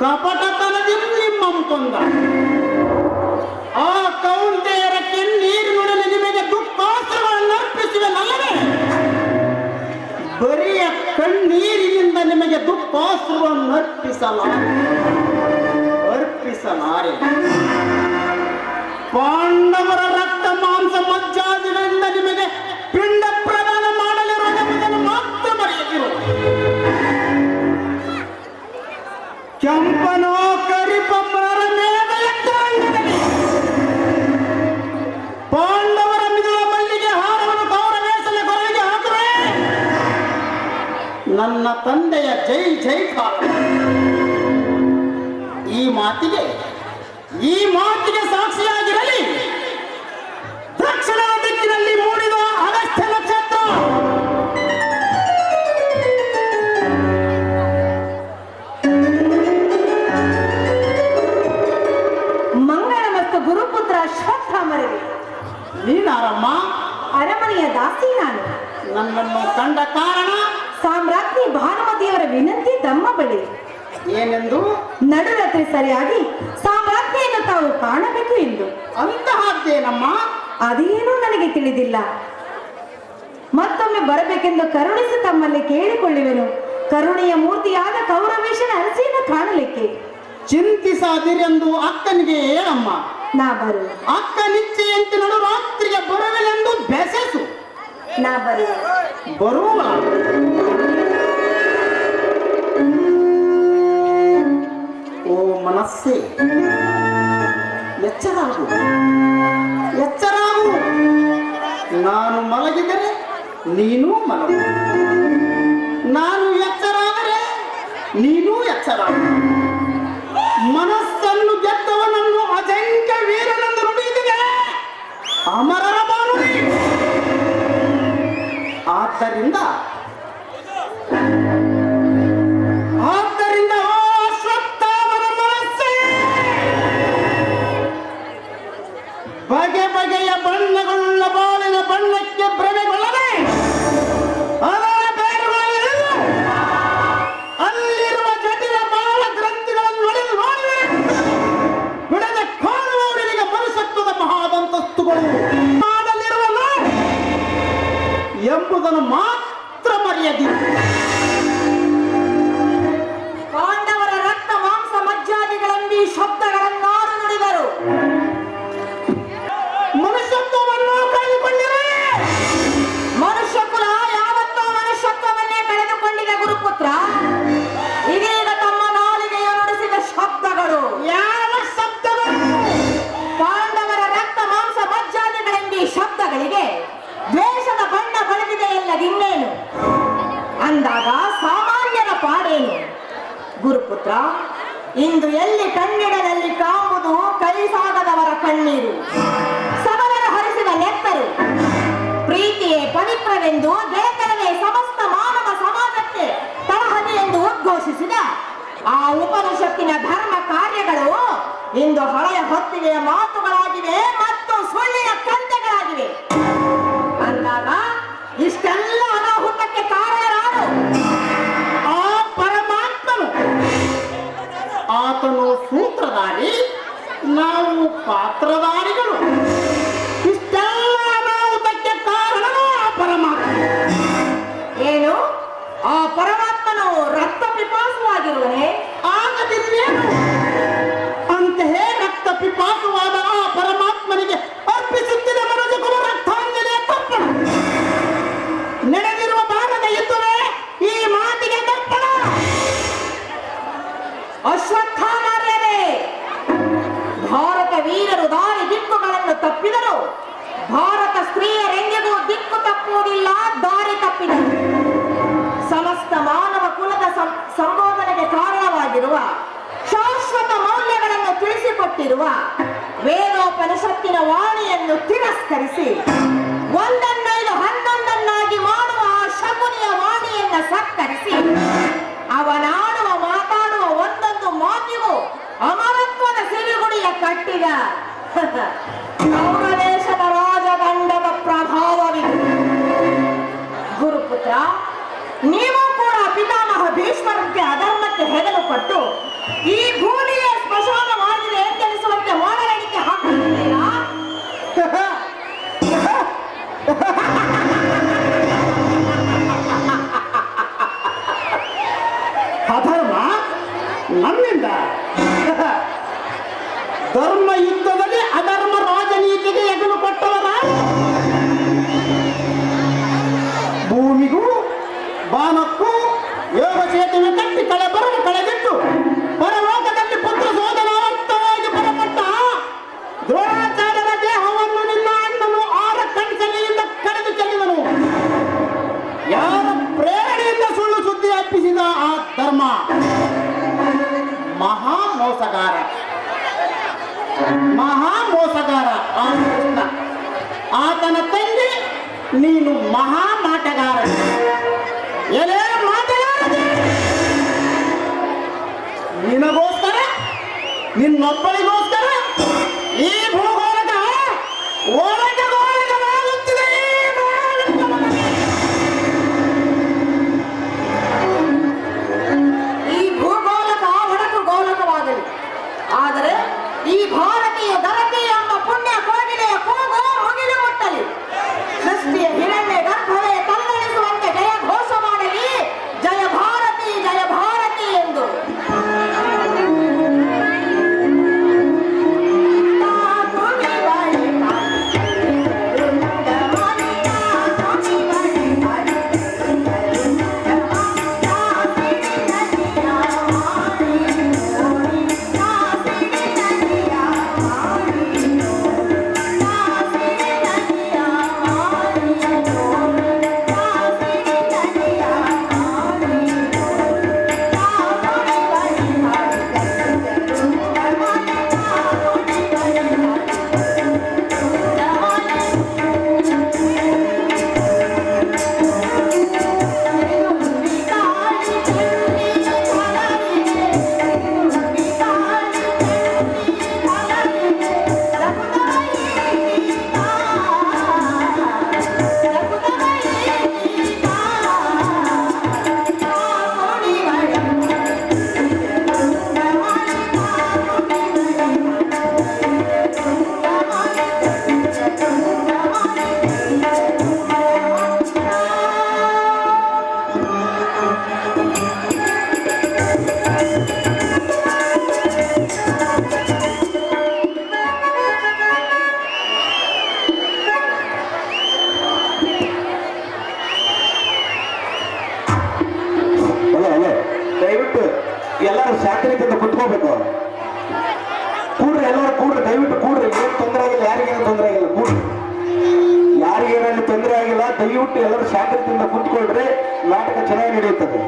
ಕಪಟತನದಿಂದ ನಿಮ್ಮಂ ಕೊಂದ ಆ ಕೌಂತೆಯರ ಕೆನ್ನೀರಿನೊಡನೆ ನಿಮಗೆ ದುಃಖಾಸ್ತ್ರಗಳನ್ನು ಅರ್ಪಿಸುವೆನಲ್ಲವೇ? ಬರಿಯ ಕಣ್ಣೀರಿನಿಂದ ನಿಮಗೆ ದುಃಖಾಸ್ತ್ರವನ್ನು ಅರ್ಪಿಸಲಾರೆ ಅರ್ಪಿಸಲಾರೆ. ಪಾಂಡವರ ನನ್ನ ತಂದೆಯ ಜೈ ಜೈಕಾರ ಈ ಮಾತಿಗೆ ಈ ಮಾತಿಗೆ ಸಾಕ್ಷಿಯಾಗಿರಲಿ. ದಕ್ಷಿಣ ದಿಕ್ಕಿನಲ್ಲಿ ಮೂಡಿದ ಅಗಸ್ತ್ಯ ನಕ್ಷತ್ರ ಮಂಗಳ ಮತ್ತು ಗುರುಪುತ್ರ ಶ್ವತ್ಥಾಮರವಿ ನೀನಾರಮ್ಮ. ಅರಮನೆಯ ದಾಸಿ ನಾನು. ನನ್ನನ್ನು ಕಂಡ ಕಾರಣ ಸಾಮ್ರಾಜ್ಞಿ ಭಾನುಮತಿಯವರ ವಿನಂತಿ ತಮ್ಮ ಬಳಿ. ಏನೆಂದು? ನಡುರಾತ್ರಿ ಸರಿಯಾಗಿ ಸಾಮ್ರಾಜ್ಞಿಯನ್ನು ತಾವು ಕಾಣಬೇಕು ಎಂದು. ಅಂತಹದ್ದೇನಮ್ಮ ಅದೇನೂ ನನಗೆ ತಿಳಿದಿಲ್ಲ. ಮತ್ತೊಮ್ಮೆ ಬರಬೇಕೆಂದು ಕರುಣಿಸಿ ತಮ್ಮಲ್ಲಿ ಕೇಳಿಕೊಳ್ಳುವೆನು. ಕರುಣೆಯ ಮೂರ್ತಿಯಾದ ಕೌರವೇಶನ ಅರಸಿಯನ್ನು ಕಾಣಲಿಕ್ಕೆ. ಚಿಂತಿಸಾದಿರೆಂದು ಅಕ್ಕನಿಗೆ ಹೇಳಮ್ಮ. ನಾ ಬರು ಅಕ್ಕ ನಿಶ್ಚಯಂತೆ ನಡು ರಾತ್ರಿಗೆ ಬರವೆಂದು ಬೆಸೆಸು. ನಾ ಬರು ಬರುವ? ಓ ಮನಸ್ಸೇ. ಎಚ್ಚರಾಗು ಎಚ್ಚರಾಗು ನಾನು ಮಲಗಿದರೆ ನೀನು ಮಲಗು. ನಾನು ಎಚ್ಚರಾದರೆ ನೀನು ಎಚ್ಚರಾಗು ಮನಸ್ಸನ್ನು ಗೆದ್ದವನನ್ನು ಅಜಂಕ ವೀರನನ್ನು ನುಡಿದಿದೆ. ಅಮರರ ಆದ್ದರಿಂದ ಎಂಬುದನ್ನು ಮಾತ್ರ ಮರೆಯದಿರು ಗುರುಪುತ್ರ ಇಂದು ಎಲ್ಲಿ ಕನ್ನಡದಲ್ಲಿ ಕಾಂಬುದು ಕೈ ಸಾಗದವರ ಕಣ್ಣೀರು. ಸಬಲರು ಹರಿಸಿದ ನೆತ್ತರು. ಪ್ರೀತಿಯೇ ಪವಿತ್ರವೆಂದು ಗೆಳೆತನವೇ ಸಮಸ್ತ ಮಾನವ ಸಮಾಜಕ್ಕೆ ತಳಹದಿ ಎಂದು ಉದ್ಘೋಷಿಸಿದ ಆ ಉಪನಿಷತ್ತಿನ ಧರ್ಮ ಕಾರ್ಯಗಳು ಇಂದು ಹಳೆಯ ಹೊತ್ತಿಗೆಯ ಮಾತುಗಳಾಗಿವೆ. ನಾವು ತಪ್ಪಿದರು. ಭಾರತ ಸ್ತ್ರೀಯರೆಂದಿಗೂ ದಿಕ್ಕು ತಪ್ಪುವುದಿಲ್ಲ, ದಾರಿ ತಪ್ಪಿದರು ಸಮಸ್ತ ಮಾನವ ಕುಲದ ಸಂಬೋಧನೆಗೆ ಕಾರಣವಾಗಿರುವ ಶಾಶ್ವತ ಮೌಲ್ಯಗಳನ್ನು ತಿಳಿಸಿಕೊಟ್ಟಿರುವ ವೇದೋಪನಿಷತ್ತಿನ ವಾಣಿಯನ್ನು ತಿರಸ್ಕರಿಸಿ ಒಂದನ್ನೈದು ಹನ್ನೊಂದನ್ನಾಗಿ ಮಾಡುವ ಆ ಶಕುನಿಯ ವಾಣಿಯನ್ನ ಸತ್ಕರಿಸಿ ಅವನಾಡುವ ಮಾತಾಡುವ ಒಂದೊಂದು ಮಾತಿಗೂ ಅಮರತ್ವದ ಸಿರಿಗುಡಿಯ ಕಟ್ಟಿದ ನಮ್ಮ ದೇಶದ ರಾಜದಂಡದ ಪ್ರಭಾವವಿದೆ ಗುರುಪುತ್ರ, ನೀವು ಕೂಡ ಪಿತಾಮಹ ಭೀಷ್ಮರಂತೆ ಅಧರ್ಮಕ್ಕೆ ಹೆಗಲು ಕೊಟ್ಟು ಈ ಭೂಮಿಯ ಸ್ಮಶಾನವಾಗಿದೆ ಎಂದೆನಿಸುವಂತೆ ಮಾಡಲಿಕ್ಕೆ ಹಾಕುತ್ತಿದ್ದೀರಾ? ಅಧರ್ಮ ನಮ್ಮಿಂದ ಧರ್ಮ ಯುದ್ಧದಲ್ಲಿ ಅಧರ್ಮ ರಾಜನೀತಿಗೆ ನೀನು ಮಹಾ ಮಾಟಗಾರ ನಿನಗೋಸ್ಕರ ನಿನ್ನೊಬ್ಬಳಿಗೋಸ್ಕರ ಈ ಭೂಗೋಳಕ ಶಾಂತಿನಿಂದ ಕುತ್ಕೋಬೇಕು. ಕೂಡ್ರಿ ಎಲ್ಲರೂ ಕೂಡ್ರಿ, ದಯವಿಟ್ಟು ಕೂಡ್ರಿ. ಏನು ತೊಂದರೆ ಆಗಿಲ್ಲ, ಯಾರಿಗೇನು ತೊಂದರೆ ಆಗಿಲ್ಲ, ಕೂಡ್ರಿ. ಯಾರಿಗೇನಲ್ಲಿ ತೊಂದರೆ ಆಗಿಲ್ಲ, ದಯವಿಟ್ಟು ಎಲ್ಲರೂ ಶಾಂತಿನಿಂದ ಕುತ್ಕೊಳ್ರಿ. ನಾಟಕ ಚೆನ್ನಾಗಿ ನಡೆಯುತ್ತದೆ.